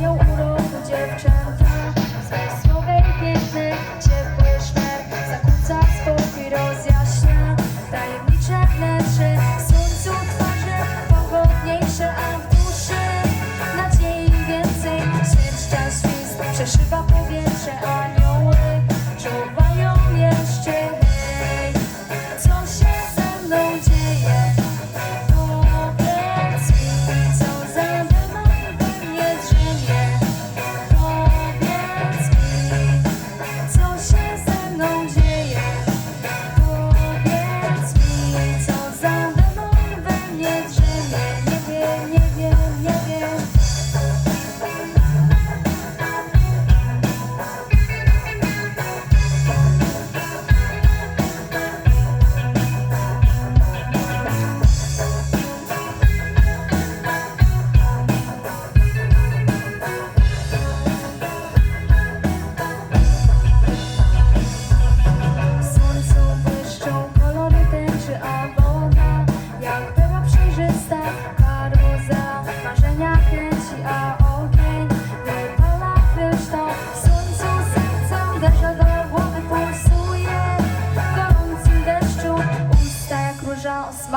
yo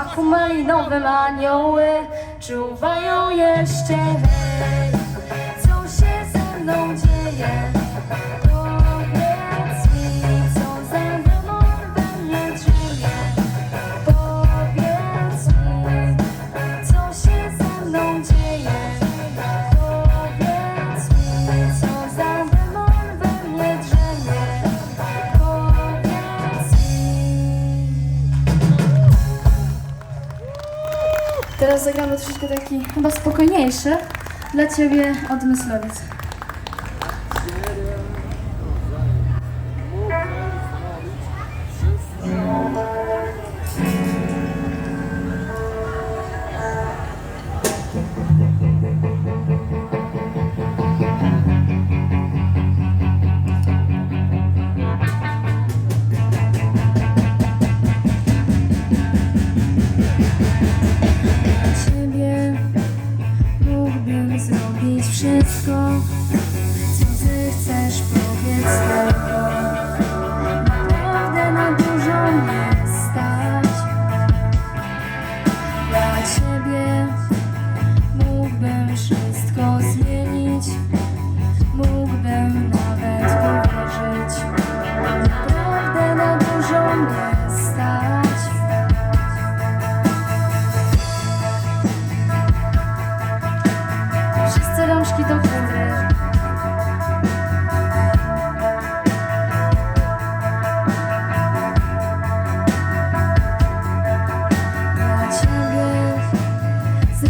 smaku malinowym anioły czuwają jeszcze. Teraz zagramy troszeczkę taki chyba spokojniejszy dla Ciebie odmyslowiec.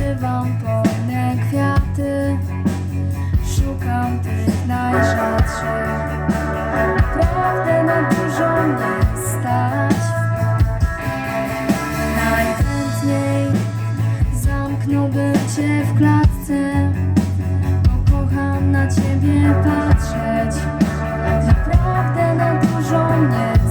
Nazywam pełne kwiaty Szukam tych najrzadszych. Naprawdę na dużo nie stać. Najchętniej zamknąłbym Cię w klatce Bo kocham na Ciebie patrzeć. Naprawdę na dużo nie stać